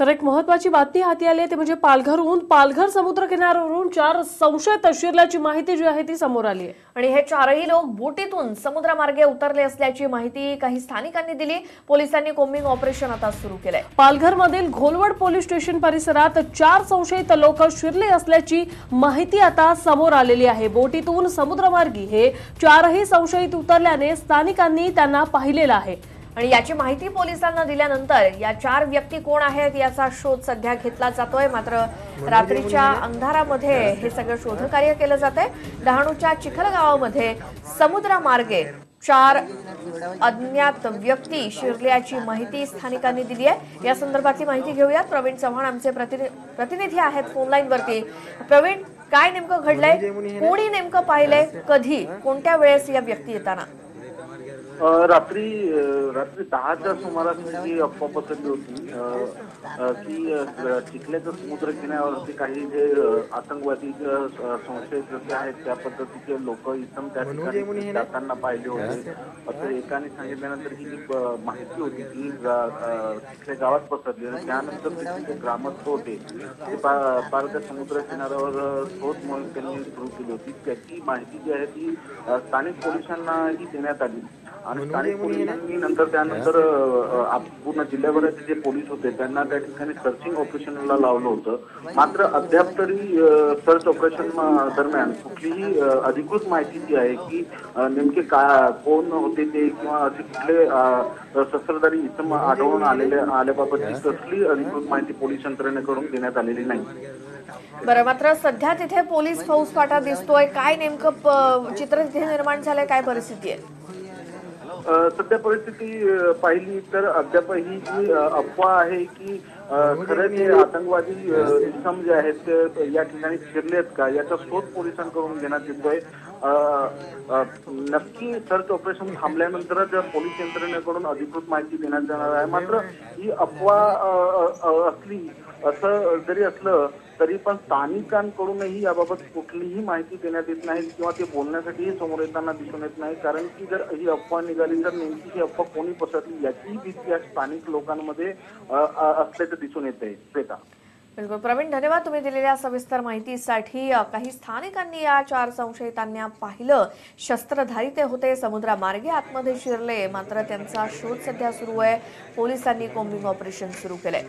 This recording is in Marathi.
तर एक महत्वाची बातमी हाती आली आहे ते म्हणजे पालघरहून पालघर समुद्र किनाऱ्यावरून चार संशयित शिरल्याची माहिती जी आहे ती समोर आली आहे. आणि हे चारही लोक बोटीतून समुद्रामार्गे उतरले असल्याची माहिती काही स्थानिकांनी दिली. पोलिसांनी कोम्बिंग ऑपरेशन आता सुरू केलंय. पालघरमधील घोलवड पोलीस स्टेशन परिसरात चार संशयित लोक शिरले असल्याची माहिती आता समोर आलेली आहे. बोटीतून समुद्रमार्गी हे चारही संशयित उतरल्याने स्थानिकांनी त्यांना पाहिलेलं आहे. आणि याची माहिती पोलिसांना दिल्यानंतर या चार व्यक्ती कोण आहेत याचा शोध सध्या घेतला जातोय. मात्र रात्रीच्या अंधारामध्ये हे सगळं शोधकार्य केलं जात आहे डहाणूच्या चिखल गावामध्ये समुद्रामार्गे चार अज्ञात व्यक्ती शिरल्याची माहिती स्थानिकांनी दिली आहे. या संदर्भातली माहिती घेऊयात. प्रवीण चव्हाण आमचे प्रतिनि- प्रतिनिधी आहेत फोनलाईन वरती प्रवीण काय नेमकं घडलंय? कोणी नेमकं पाहिलंय? कधी? कोणत्या वेळेस या व्यक्ती येताना? रात्री रात्री दहाच्या सुमारास जी अफवा पसरली होती की चिखल्याच्या समुद्र किनाऱ्यावरती काही जे आतंकवादी संशयित जे आहेत त्या पद्धतीचे लोक इसम त्या ठिकाणी जाताना पाहिले होते. असं? एकाने सांगितल्यानंतर ही जी माहिती होती ती तिथल्या गावात पसरली आणि त्यानंतर तिथे जे ग्रामस्थ होते. ते पा- पार त्या समुद्र किनाऱ्यावर शोध मोहीम त्यांनी सुरू केली होती. त्याची माहिती जी आहे ती स्थानिक पोलिसांनाही देण्यात आली. आणि स्थानिक पोलिसांनी नंतर त्यानंतर पूर्ण जिल्ह्याभराचे जे पोलीस होते त्यांना त्या ठिकाणी सर्चिंग ऑपरेशनला लावलं होतं. मात्र अद्याप तरी सर्च ऑपरेशन दरम्यान कुठलीही अधिकृत माहिती जी आहे की नेमके का कोण होते ते किंवा असे कुठले शस्त्रधारी इसम आढळून आलेले आल्याबाबतची कसली अधिकृत माहिती पोलीस यंत्रणेकडून देण्यात आलेली नाही. बरं मात्र सध्या तिथे पोलीस फौजफाटा दिसतोय. काय नेमकं चित्र तिथे निर्माण झालंय काय परिस्थिती आहे? सध्या परिस्थिती पाहिली तर अद्याप ही जी अफवा आहे की खरं जे आतंकवादी इसम जे आहेत ते या ठिकाणी शिरलेत का? याचा शोध पोलिसांकडून घेण्यात येतोय. नक्की सर्च ऑपरेशन थांबल्यानंतरच पोलीस यंत्रणेकडून अधिकृत माहिती देण्यात येणार आहे. मात्र ही अफवा असली असं जरी असलं तरी पण स्थानिकांकडूनही याबाबत कुठलीही माहिती देण्यात येत नाही किंवा ते बोलण्यासाठीही समोर येताना दिसून येत नाही. कारण की जर ही अफवा निघाली तर नेमकी ही अफवा कोणी पसरली याची भीती या स्थानिक लोकांमध्ये असल्याचं दिसून येत आहे श्वेता. बिलकुल. प्रवीण धन्यवाद तुम्ही दिलेल्या सविस्तर माहितीसाठी. काही स्थानिकांनी या चार संशयितांना पाहिलं. शस्त्रधारी ते होते समुद्रामार्गे आतमध्ये शिरले. मात्र त्यांचा शोध सध्या सुरू आहे. पोलिसांनी कोम्बिंग ऑपरेशन सुरू केलंय.